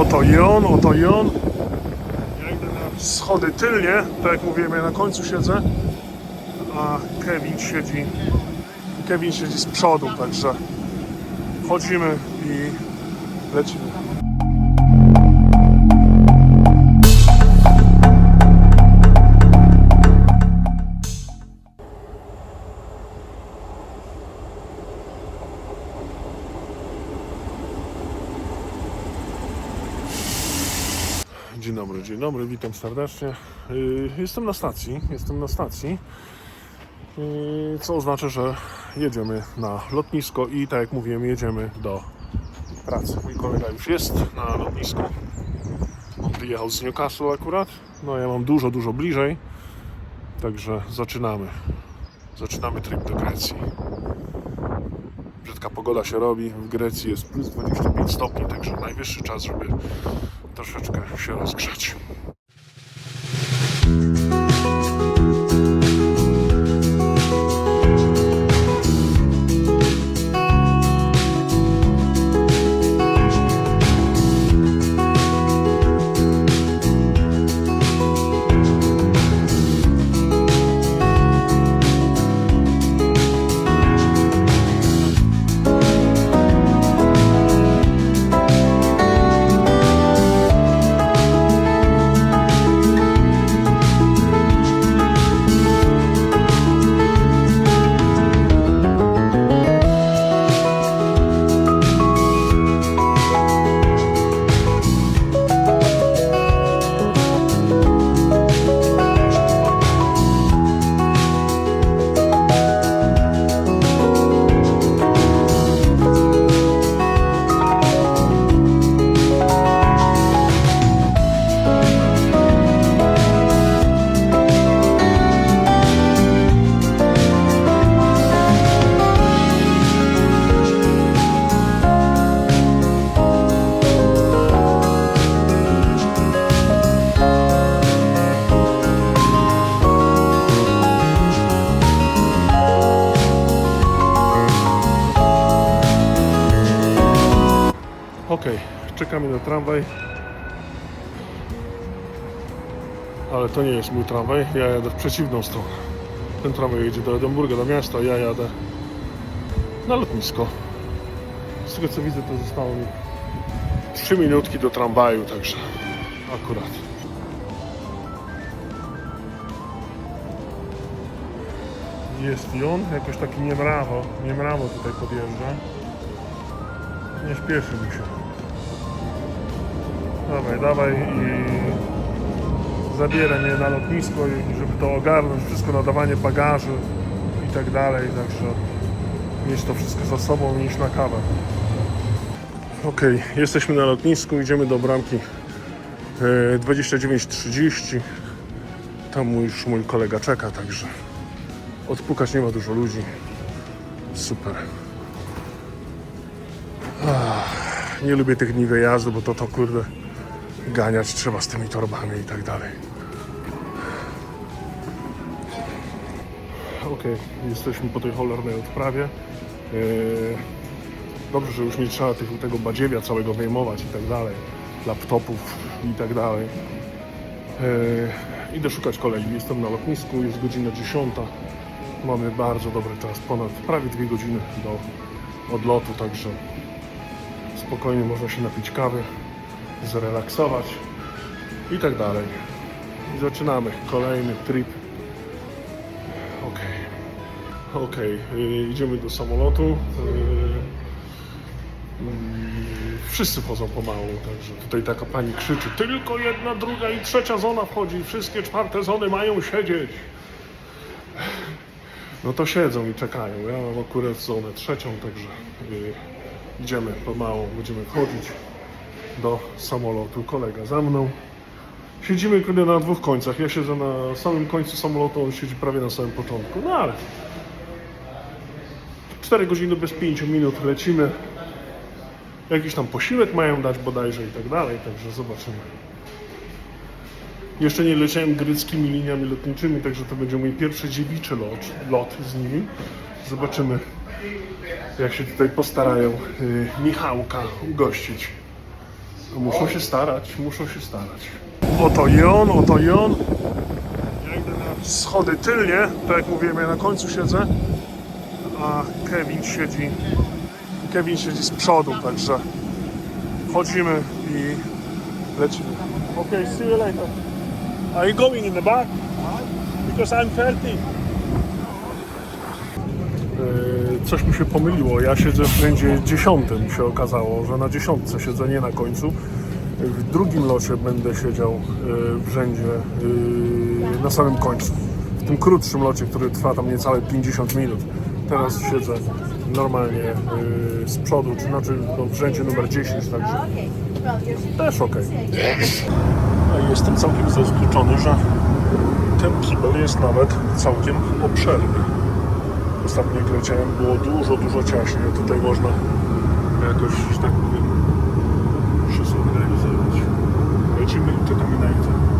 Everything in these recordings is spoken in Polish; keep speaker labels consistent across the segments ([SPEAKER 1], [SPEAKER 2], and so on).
[SPEAKER 1] Oto i on, oto i on. Ja idę na schody tylnie, tak jak mówiłem, ja na końcu siedzę, a Kevin siedzi, Kevin siedzi z przodu, także chodzimy i lecimy. Dzień dobry, dzień dobry, witam serdecznie. Yy, Jestem na stacji, jestem na stacji, yy, co oznacza, że jedziemy na lotnisko i tak jak mówiłem, jedziemy do pracy. Mój kolega już jest na lotnisku. On wyjechał z Newcastle akurat. No ja mam dużo, dużo bliżej. Także zaczynamy. Zaczynamy tryb do Grecji. Brzydka pogoda się robi. W Grecji jest plus 25 stopni, także najwyższy czas, żeby troszeczkę się rozgrzać. Okej, czekamy na tramwaj. Ale to nie jest mój tramwaj, ja jadę w przeciwną stronę. Ten tramwaj jedzie do Edynburga, do miasta, ja jadę na lotnisko. Z tego co widzę, to zostało mi 3 minutki do tramwaju, także akurat. Jest i on, jakoś taki niemrawo, niemrawo tutaj podjeżdża. Nie śpieszy mi się. Dawaj, dawaj i zabiera mnie na lotnisko, żeby to ogarnąć, wszystko nadawanie bagaży i tak dalej, także mieć to wszystko za sobą iść na kawę. Okej, jesteśmy na lotnisku, idziemy do bramki e, 29.30. Tam mój, już mój kolega czeka, także odpukać nie ma dużo ludzi. Super. Nie lubię tych dni wyjazdu, bo to to kurde ganiać trzeba z tymi torbami i tak dalej. Okej, jesteśmy po tej cholernej odprawie. Eee, Dobrze, że już nie trzeba tych, tego badziewia całego wyjmować i tak dalej. Laptopów i tak dalej. Eee, Idę szukać kolegi. Jestem na lotnisku, jest godzina 10. Mamy bardzo dobry czas, ponad prawie dwie godziny do odlotu, także spokojnie można się napić kawy, zrelaksować i tak dalej. I zaczynamy kolejny trip. Okej, y, idziemy do samolotu. Y, wszyscy wchodzą pomału, także tutaj taka pani krzyczy tylko jedna, druga i trzecia zona wchodzi, wszystkie czwarte zony mają siedzieć. No to siedzą i czekają. Ja mam akurat zonę trzecią, także y, idziemy pomału, będziemy wchodzić do samolotu. Kolega za mną. Siedzimy kurde na dwóch końcach. Ja siedzę na samym końcu samolotu, on siedzi prawie na samym początku. No ale 4 godziny bez 5 minut lecimy. Jakiś tam posiłek mają dać bodajże i tak dalej, także zobaczymy. Jeszcze nie leciałem greckimi liniami lotniczymi, także to będzie mój pierwszy dziewiczy lot, lot z nimi. Zobaczymy, jak się tutaj postarają y, Michałka ugościć. Muszą się starać, muszą się starać. Oto i on, oto i on. Ja idę na schody tylnie, tak jak mówiłem, ja na końcu siedzę, a Kevin siedzi, Kevin siedzi z przodu, także chodzimy i lecimy. Okay, see you later. Are you going in the back? Because I'm 30. Coś mi się pomyliło. Ja siedzę w rzędzie dziesiątym. Się okazało, że na dziesiątce siedzę nie na końcu. W drugim locie będę siedział yy, w rzędzie yy, na samym końcu. W tym krótszym locie, który trwa tam niecałe 50 minut. Teraz siedzę normalnie yy, z przodu, czy znaczy no, w rzędzie numer 10, także też ok. Jestem całkiem zaskoczony, że ten kibel jest nawet całkiem obszerny. Ostatnio jak leciałem było dużo, dużo ciaśniej. Tutaj można jakoś, że tak powiem, się zorganizować. Lecimy i czekamy na jedzenie.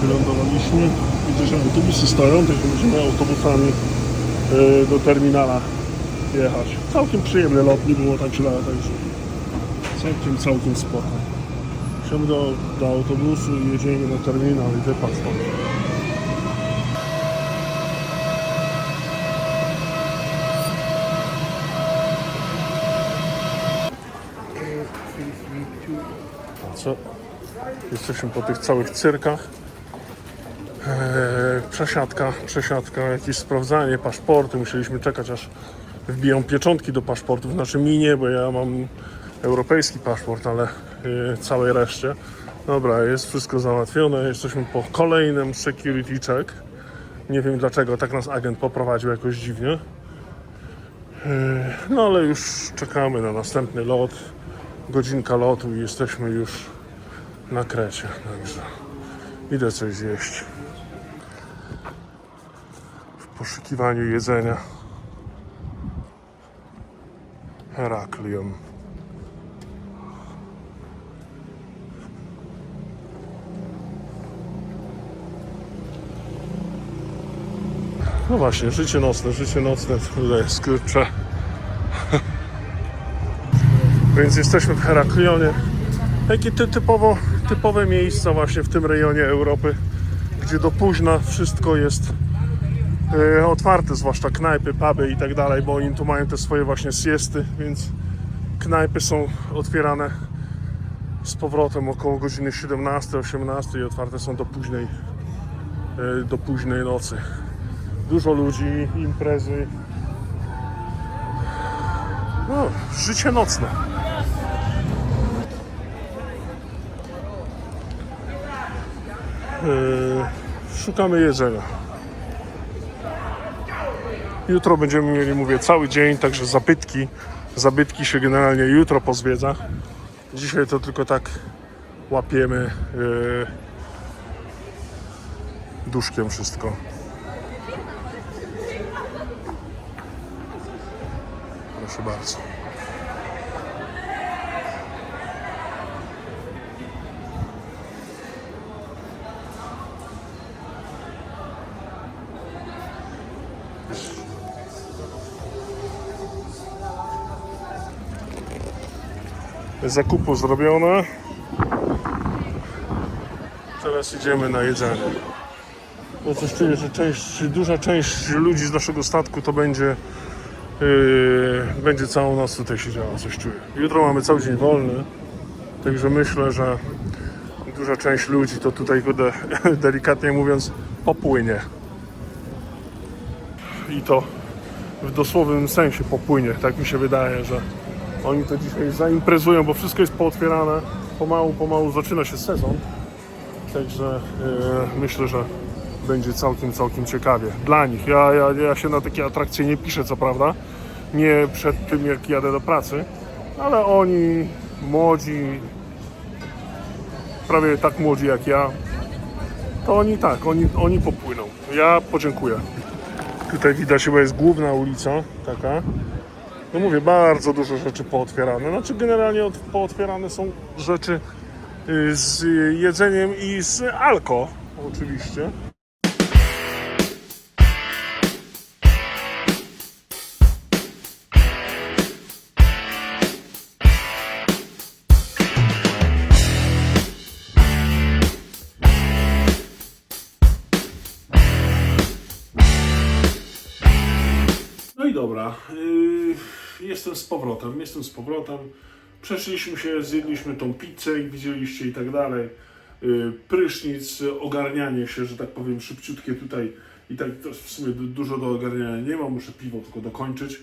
[SPEAKER 1] Wylądowaliśmy. Widzę, że autobusy stoją, także będziemy autobusami e, do terminala jechać. Całkiem przyjemny lot, nie było tak źle, także całkiem, całkiem spoko. Wsiądę do, do autobusu i jedziemy na terminal i wypad stąd. Co? Jesteśmy po tych całych cyrkach. Eee, przesiadka, przesiadka, jakieś sprawdzanie paszportu. Musieliśmy czekać aż wbiją pieczątki do paszportów. Znaczy mi nie, bo ja mam europejski paszport, ale e, całej reszcie. Dobra, jest wszystko załatwione. Jesteśmy po kolejnym security check. Nie wiem dlaczego tak nas agent poprowadził jakoś dziwnie. Eee, no ale już czekamy na następny lot. Godzinka lotu i jesteśmy już na Krecie. Także idę coś zjeść. Poszukiwaniu jedzenia. Heraklion. No właśnie, życie nocne, życie nocne tutaj jest. Więc jesteśmy w Heraklionie. Takie ty, typowo, typowe miejsca właśnie w tym rejonie Europy, gdzie do późna wszystko jest otwarte, zwłaszcza knajpy, puby i tak dalej, bo oni tu mają te swoje właśnie siesty, więc knajpy są otwierane z powrotem około godziny 17-18 i otwarte są do późnej, e, do późnej nocy. Dużo ludzi, imprezy. No, życie nocne. Yy, szukamy jedzenia. Jutro będziemy mieli, mówię, cały dzień, także zabytki, zabytki się generalnie jutro pozwiedza. Dzisiaj to tylko tak łapiemy yy, duszkiem wszystko. Proszę bardzo. Zakupy zrobione. Teraz idziemy na jedzenie. No coś czuję, że część, duża część ludzi z naszego statku to będzie yy, będzie całą noc tutaj siedziała, coś czuję. Jutro mamy cały dzień wolny, także myślę, że duża część ludzi to tutaj, kurde, delikatnie mówiąc, popłynie. I to w dosłownym sensie popłynie, tak mi się wydaje, że oni to dzisiaj zaimprezują, bo wszystko jest pootwierane. Pomału, pomału zaczyna się sezon. Także e, myślę, że będzie całkiem, całkiem ciekawie. Dla nich. Ja, ja, ja się na takie atrakcje nie piszę, co prawda. Nie przed tym, jak jadę do pracy. Ale oni, młodzi, prawie tak młodzi jak ja, to oni tak, oni, oni popłyną. Ja podziękuję. Tutaj widać chyba jest główna ulica, taka. No mówię, bardzo dużo rzeczy pootwierane. Znaczy generalnie od, pootwierane są rzeczy y, z jedzeniem i z alko, oczywiście. No i dobra, yy, jestem z powrotem, jestem z powrotem. Przeszliśmy się, zjedliśmy tą pizzę i widzieliście i tak dalej. Yy, prysznic, ogarnianie się, że tak powiem, szybciutkie tutaj. I tak w sumie du- dużo do ogarniania nie mam, muszę piwo tylko dokończyć.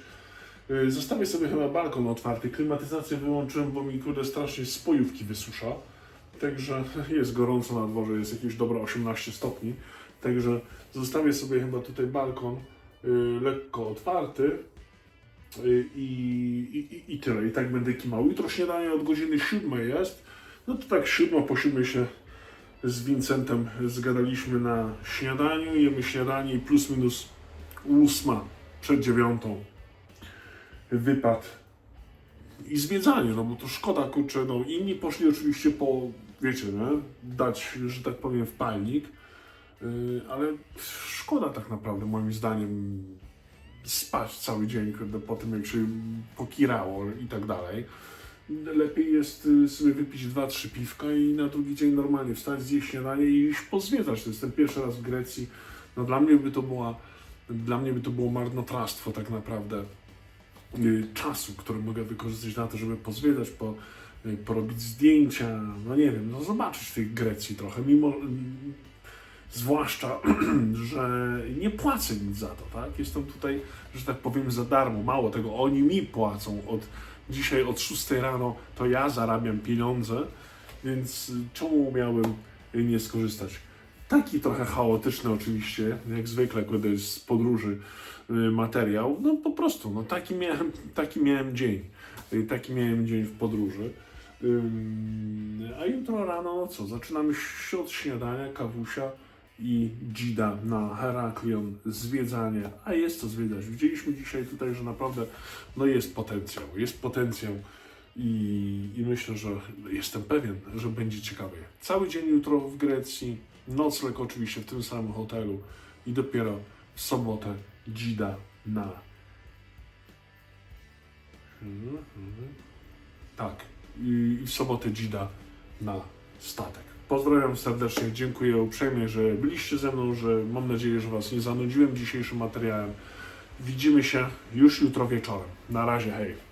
[SPEAKER 1] Yy, Zostawię sobie chyba balkon otwarty. Klimatyzację wyłączyłem, bo mi kurde strasznie spojówki wysusza. Także jest gorąco na dworze, jest jakieś dobre 18 stopni. Także zostawię sobie chyba tutaj balkon y, lekko otwarty y, i, i, i tyle. I tak będę kimał. Jutro śniadanie od godziny 7 jest. No to tak 7 po 7 się z Vincentem zgadaliśmy na śniadaniu. Jemy śniadanie i plus minus 8 przed dziewiątą wypad i zwiedzanie, no bo to szkoda, kurczę, no inni poszli oczywiście po, wiecie, nie, dać, że tak powiem, w palnik, yy, ale szkoda tak naprawdę, moim zdaniem, spać cały dzień, po tym jak się pokirało i tak dalej. Lepiej jest y, sobie wypić dwa, trzy piwka i na drugi dzień normalnie wstać, zjeść śniadanie i iść pozwiedzać. To jest ten pierwszy raz w Grecji. No dla mnie by to była, dla mnie by to było marnotrawstwo tak naprawdę y, czasu, który mogę wykorzystać na to, żeby pozwiedzać, po, y, porobić zdjęcia, no nie wiem, no zobaczyć tej Grecji trochę, mimo zwłaszcza, że nie płacę nic za to, tak? Jestem tutaj, że tak powiem, za darmo. Mało tego, oni mi płacą od dzisiaj od 6 rano, to ja zarabiam pieniądze, więc czemu miałbym nie skorzystać? Taki trochę chaotyczny oczywiście, jak zwykle, kiedy jest z podróży y, materiał. No po prostu, no taki miałem, taki miałem dzień. Y, Taki miałem dzień w podróży. A jutro rano, no co, zaczynamy od śniadania, kawusia i dzida na Heraklion, zwiedzanie, a jest co zwiedzać. Widzieliśmy dzisiaj tutaj, że naprawdę no jest potencjał, jest potencjał i, i myślę, że jestem pewien, że będzie ciekawie. Cały dzień jutro w Grecji, nocleg oczywiście w tym samym hotelu i dopiero w sobotę dzida na Mhm, mhm. Tak. I w sobotę dzida na statek. Pozdrawiam serdecznie, dziękuję uprzejmie, że byliście ze mną, że mam nadzieję, że Was nie zanudziłem dzisiejszym materiałem. Widzimy się już jutro wieczorem. Na razie, hej.